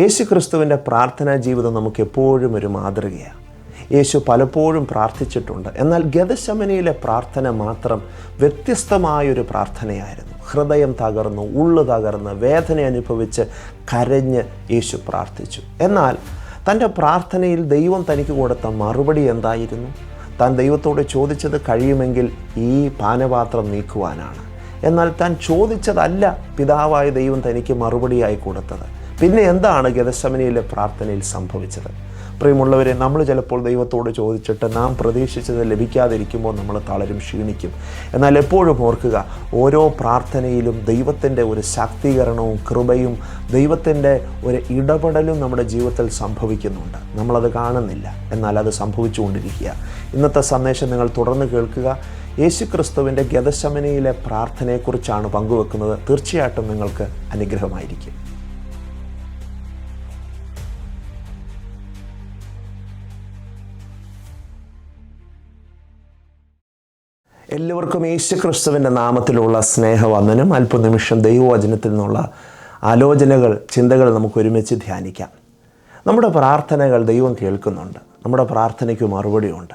യേശു ക്രിസ്തുവിന്റെ പ്രാർത്ഥനാ ജീവിതം നമുക്ക് എപ്പോഴും ഒരു മാതൃകയാണ്. യേശു പലപ്പോഴും പ്രാർത്ഥിച്ചിട്ടുണ്ട്. എന്നാൽ ഗതശമനിയിലെ പ്രാർത്ഥന മാത്രം വ്യത്യസ്തമായൊരു പ്രാർത്ഥനയായിരുന്നു. ഹൃദയം തകർന്നു ഉള്ളു തകർന്ന് വേദന അനുഭവിച്ച് കരഞ്ഞ് യേശു പ്രാർത്ഥിച്ചു. എന്നാൽ തന്റെ പ്രാർത്ഥനയിൽ ദൈവം തനിക്ക് കൊടുത്ത മറുപടി എന്തായിരുന്നു? താൻ ദൈവത്തോട് ചോദിച്ചത് കഴിയുമെങ്കിൽ ഈ പാനപാത്രം നീക്കുവാനാണ്. എന്നാൽ താൻ ചോദിച്ചതല്ല പിതാവായ ദൈവം തനിക്ക് മറുപടിയായി കൊടുത്തത്. പിന്നെ എന്താണ് ഗതശമനിയിലെ പ്രാർത്ഥനയിൽ സംഭവിച്ചത്? പ്രിയമുള്ളവരെ നമ്മൾ ചിലപ്പോൾ ദൈവത്തോട് ചോദിച്ചിട്ട് നാം പ്രതീക്ഷിച്ചത് ലഭിക്കാതിരിക്കുമ്പോൾ നമ്മൾ തളരും ക്ഷീണിക്കും. എന്നാൽ എപ്പോഴും ഓർക്കുക ഓരോ പ്രാർത്ഥനയിലും ദൈവത്തിന്റെ ഒരു ശാക്തീകരണവും കൃപയും ദൈവത്തിന്റെ ഒരു ഇടപെടലും നമ്മുടെ ജീവിതത്തിൽ സംഭവിക്കുന്നുണ്ട്. നമ്മളത് കാണുന്നില്ല. എന്നാൽ അത് സംഭവിച്ചുകൊണ്ടിരിക്കുക. ഇന്നത്തെ സന്ദേശം നിങ്ങൾ തുടർന്ന് കേൾക്കുക. യേശു ക്രിസ്തുവിന്റെ ഗതശമനയിലെ പ്രാർത്ഥനയെക്കുറിച്ചാണ് പങ്കുവെക്കുന്നത്. തീർച്ചയായിട്ടും നിങ്ങൾക്ക് അനുഗ്രഹമായിരിക്കും. എല്ലാവർക്കും യേശു ക്രിസ്തുവിന്റെ നാമത്തിലുള്ള സ്നേഹവന്ദനം. അല്പനിമിഷം ദൈവവചനത്തിൽ നിന്നുള്ള ആലോചനകൾ ചിന്തകൾ നമുക്ക് ഒരുമിച്ച് ധ്യാനിക്കാം. നമ്മുടെ പ്രാർത്ഥനകൾ ദൈവം കേൾക്കുന്നുണ്ട്. നമ്മുടെ പ്രാർത്ഥനയ്ക്ക് മറുപടിയുണ്ട്.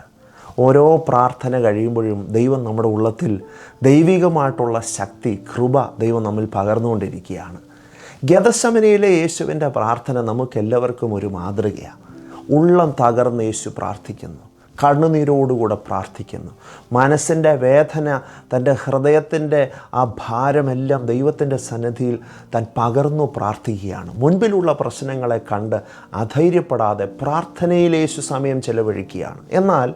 ഓരോ പ്രാർത്ഥന കഴിയുമ്പോഴും ദൈവം നമ്മുടെ ഉള്ളത്തിൽ ദൈവികമായിട്ടുള്ള ശക്തി കൃപ ദൈവം നമ്മിൽ പകർന്നുകൊണ്ടിരിക്കുകയാണ്. ഗതശമനയിലെ യേശുവിന്റെ പ്രാർത്ഥന നമുക്കെല്ലാവർക്കും ഒരു മാതൃകയാണ്. ഉള്ളം തകർന്ന് യേശു പ്രാർത്ഥിക്കുന്നു. കണ്ണുനീരോടുകൂടെ പ്രാർത്ഥിക്കുന്നു. മനസ്സിന്റെ വേദന തന്റെ ഹൃദയത്തിന്റെ ആ ഭാരമെല്ലാം ദൈവത്തിന്റെ സന്നിധിയിൽ താൻ പകർന്നു പ്രാർത്ഥിക്കുകയാണ്. മുൻപിലുള്ള പ്രശ്നങ്ങളെ കണ്ട് അധൈര്യപ്പെടാതെ പ്രാർത്ഥനയിൽ യേശു സമയം ചെലവഴിക്കുകയാണ്. എന്നാൽ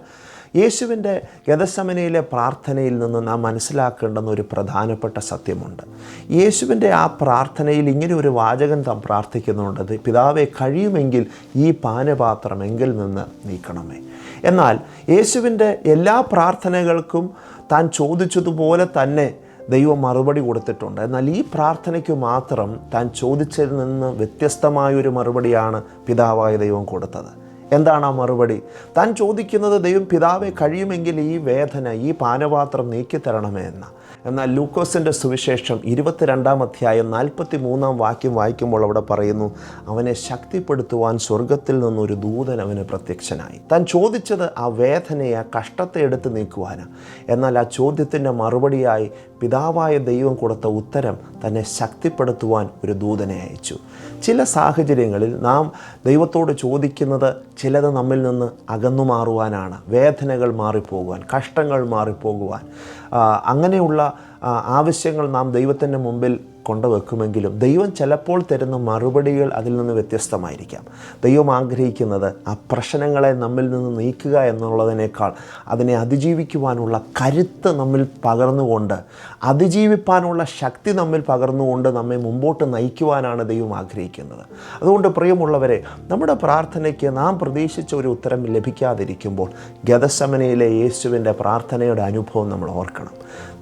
യേശുവിന്റെ ഗതസമനയിലെ പ്രാർത്ഥനയിൽ നിന്ന് നാം മനസ്സിലാക്കേണ്ടുന്ന ഒരു പ്രധാനപ്പെട്ട സത്യമുണ്ട്. യേശുവിന്റെ ആ പ്രാർത്ഥനയിൽ ഇങ്ങനെ ഒരു വാചകം താൻ പ്രാർത്ഥിക്കുന്നുണ്ട്. പിതാവെ കഴിയുമെങ്കിൽ ഈ പാനപാത്രം എങ്കിൽ നിന്ന് നീക്കണമേ. എന്നാൽ യേശുവിന്റെ എല്ലാ പ്രാർത്ഥനകൾക്കും താൻ ചോദിച്ചതുപോലെ തന്നെ ദൈവം മറുപടി കൊടുത്തിട്ടുണ്ട്. എന്നാൽ ഈ പ്രാർത്ഥനയ്ക്ക് മാത്രം താൻ ചോദിച്ചതിൽ നിന്ന് വ്യത്യസ്തമായൊരു മറുപടിയാണ് പിതാവായ ദൈവം കൊടുത്തത്. എന്താണ് ആ മറുപടി? താൻ ചോദിക്കുന്നത് ദൈവം പിതാവെ കഴിയുമെങ്കിൽ ഈ വേദന ഈ പാനപാത്രം നീക്കിത്തരണമേ എന്ന. എന്നാൽ ലൂക്കോസിന്റെ സുവിശേഷം ഇരുപത്തിരണ്ടാം അധ്യായം നാൽപ്പത്തി മൂന്നാം വാക്യം വായിക്കുമ്പോൾ അവിടെ പറയുന്നു അവനെ ശക്തിപ്പെടുത്തുവാൻ സ്വർഗത്തിൽ നിന്നൊരു ദൂതൻ അവന് പ്രത്യക്ഷനായി. താൻ ചോദിച്ചത് ആ വേദനയെ ആ കഷ്ടത്തെ എടുത്ത് നീക്കുവാനാണ് എന്നാൽ ആ ചോദ്യത്തിന്റെ മറുപടിയായി പിതാവായ ദൈവം കൊടുത്ത ഉത്തരം തന്നെ ശക്തിപ്പെടുത്തുവാൻ ഒരു ദൂതനെ അയച്ചു. ചില സാഹചര്യങ്ങളിൽ നാം ദൈവത്തോട് ചോദിക്കുന്നത് ചിലത് നമ്മിൽ നിന്ന് അകന്നു മാറുവാനാണ്. വേദനകൾ മാറിപ്പോകുവാൻ കഷ്ടങ്ങൾ മാറിപ്പോകുവാൻ. അങ്ങനെയുള്ള ആവശ്യങ്ങൾ നാം ദൈവത്തിന്റെ മുമ്പിൽ കൊണ്ടുവെക്കുമെങ്കിലും ദൈവം ചിലപ്പോൾ തരുന്ന മറുപടികൾ അതിൽ നിന്ന് വ്യത്യസ്തമായിരിക്കാം. ദൈവം ആഗ്രഹിക്കുന്നത് ആ പ്രശ്നങ്ങളെ നമ്മിൽ നിന്ന് നീക്കുക എന്നുള്ളതിനേക്കാൾ അതിനെ അതിജീവിക്കുവാനുള്ള കരുത്ത് നമ്മിൽ പകർന്നുകൊണ്ട് അതിജീവിപ്പാനുള്ള ശക്തി നമ്മിൽ പകർന്നുകൊണ്ട് നമ്മെ മുമ്പോട്ട് നയിക്കുവാനാണ് ദൈവം ആഗ്രഹിക്കുന്നത്. അതുകൊണ്ട് പ്രിയമുള്ളവരെ നമ്മുടെ പ്രാർത്ഥനയ്ക്ക് നാം പ്രതീക്ഷിച്ച ഒരു ഉത്തരം ലഭിക്കാതിരിക്കുമ്പോൾ ഗതശമനയിലെ യേശുവിന്റെ പ്രാർത്ഥനയുടെ അനുഭവം നമ്മൾ ഓർക്കണം.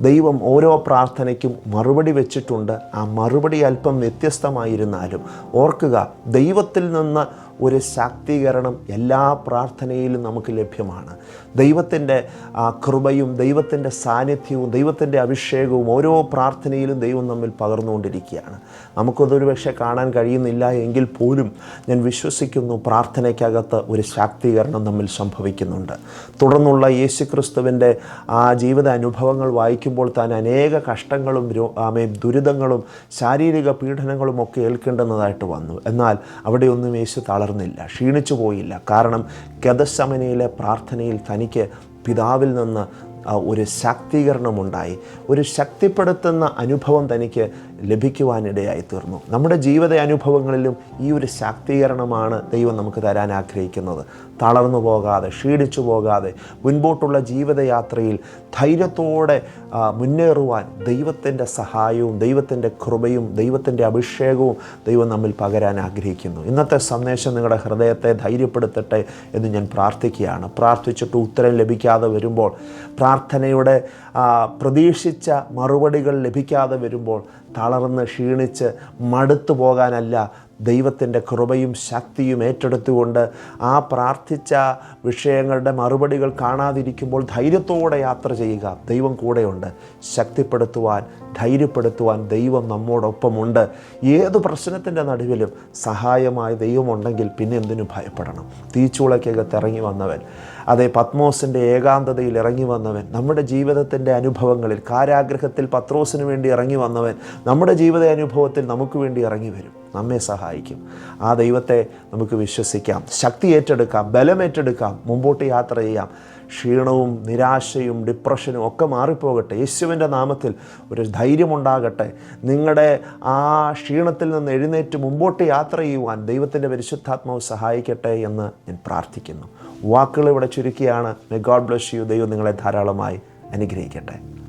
ദൈവം ഓരോ പ്രാർത്ഥനയ്ക്കും മറുപടി വെച്ചിട്ടുണ്ട്. ആ മറുപടി അല്പം വ്യത്യസ്തമായിരുന്നാലും ഓർക്കുക ദൈവത്തിൽ നിന്ന് ഒരു ശാക്തീകരണം എല്ലാ പ്രാർത്ഥനയിലും നമുക്ക് ലഭ്യമാണ്. ദൈവത്തിന്റെ കൃപയും ദൈവത്തിന്റെ സാന്നിധ്യവും ദൈവത്തിന്റെ അഭിഷേകവും ഓരോ പ്രാർത്ഥനയിലും ദൈവം നമ്മിൽ പകർന്നുകൊണ്ടിരിക്കുകയാണ്. നമുക്കതൊരു പക്ഷേ കാണാൻ കഴിയുന്നില്ല എങ്കിൽ പോലും ഞാൻ വിശ്വസിക്കുന്നു പ്രാർത്ഥനയ്ക്കകത്ത് ഒരു ശാക്തീകരണം നമ്മിൽ സംഭവിക്കുന്നുണ്ട്. തുടർന്നുള്ള യേശു ക്രിസ്തുവിന്റെ ആ ജീവിത അനുഭവങ്ങൾ വായിക്കുമ്പോൾ താൻ അനേക കഷ്ടങ്ങളും ആമേ ദുരിതങ്ങളും ശാരീരിക പീഡനങ്ങളും ഒക്കെ ഏൽക്കേണ്ടുന്നതായിട്ട് വന്നു. എന്നാൽ അവിടെയൊന്നും യേശു തളർന്നില്ല ക്ഷീണിച്ചു പോയില്ല. കാരണം ഗതശമനയിലെ പ്രാർത്ഥനയിൽ തനിക്ക് പിതാവിൽ നിന്ന് ഒരു ശാക്തീകരണമുണ്ടായി. ഒരു ശക്തിപ്പെടുത്തുന്ന അനുഭവം തനിക്ക് ലഭിക്കുവാനിടയായി തീർന്നു നമ്മുടെ ജീവിത അനുഭവങ്ങളിലും ഈ ഒരു ശാക്തീകരണമാണ് ദൈവം നമുക്ക് തരാൻ ആഗ്രഹിക്കുന്നത്. തളർന്നു പോകാതെ ക്ഷീണിച്ചു പോകാതെ മുൻപോട്ടുള്ള ജീവിതയാത്രയിൽ ധൈര്യത്തോടെ മുന്നേറുവാൻ ദൈവത്തിന്റെ സഹായവും ദൈവത്തിന്റെ കൃപയും ദൈവത്തിന്റെ അഭിഷേകവും ദൈവം നമ്മിൽ പകരാൻ ആഗ്രഹിക്കുന്നു. ഇന്നത്തെ സന്ദേശം നിങ്ങളുടെ ഹൃദയത്തെ ധൈര്യപ്പെടുത്തട്ടെ എന്ന് ഞാൻ പ്രാർത്ഥിക്കുകയാണ്. പ്രാർത്ഥിച്ചിട്ട് ഉത്തരം ലഭിക്കാതെ വരുമ്പോൾ പ്രാർത്ഥനയുടെ പ്രതീക്ഷിച്ച മറുപടികൾ ലഭിക്കാതെ വരുമ്പോൾ തളർന്ന് ക്ഷീണിച്ച് മടുത്തു പോകാനല്ല ദൈവത്തിന്റെ കൃപയും ശക്തിയും ഏറ്റെടുത്തുകൊണ്ട് ആ പ്രാർത്ഥിച്ച വിഷയങ്ങളുടെ മറുപടികൾ കാണാതിരിക്കുമ്പോൾ ധൈര്യത്തോടെ യാത്ര ചെയ്യുക. ദൈവം കൂടെയുണ്ട്. ശക്തിപ്പെടുത്തുവാൻ ധൈര്യപ്പെടുത്തുവാൻ ദൈവം നമ്മോടൊപ്പമുണ്ട്. ഏത് പ്രശ്നത്തിന്റെ നടുവിലും സഹായമായ ദൈവമുണ്ടെങ്കിൽ പിന്നെ എന്തിനു ഭയപ്പെടണം. തീച്ചുളയ്ക്കകത്ത് ഇറങ്ങി വന്നവൻ അതെ പത്മോസിന്റെ ഏകാന്തതയിൽ ഇറങ്ങി വന്നവൻ നമ്മുടെ ജീവിതത്തിന്റെ അനുഭവങ്ങളിൽ കാരാഗ്രഹത്തിൽ പത്രോസിന് വേണ്ടി ഇറങ്ങി വന്നവൻ നമ്മുടെ ജീവിത അനുഭവത്തിൽ നമുക്ക് വേണ്ടി ഇറങ്ങി വരും. നമ്മെ സഹായിക്കും. ആ ദൈവത്തെ നമുക്ക് വിശ്വസിക്കാം. ശക്തി ഏറ്റെടുക്കാം ബലമേറ്റെടുക്കാം മുമ്പോട്ട് യാത്ര ചെയ്യാം. ക്ഷീണവും നിരാശയും ഡിപ്രഷനും ഒക്കെ മാറിപ്പോകട്ടെ. യേശുവിന്റെ നാമത്തിൽ ഒരു ധൈര്യമുണ്ടാകട്ടെ. നിങ്ങളുടെ ആ ക്ഷീണത്തിൽ നിന്ന് എഴുന്നേറ്റ് മുമ്പോട്ട് യാത്ര ചെയ്യുവാൻ ദൈവത്തിന്റെ പരിശുദ്ധാത്മാവ് സഹായിക്കട്ടെ എന്ന് ഞാൻ പ്രാർത്ഥിക്കുന്നു. വാക്കുകൾ ഇവിടെ ചുരുക്കിയാണ്. മെ ഗോഡ് ബ്ലസ് യു ദൈവം നിങ്ങളെ ധാരാളമായി അനുഗ്രഹിക്കട്ടെ.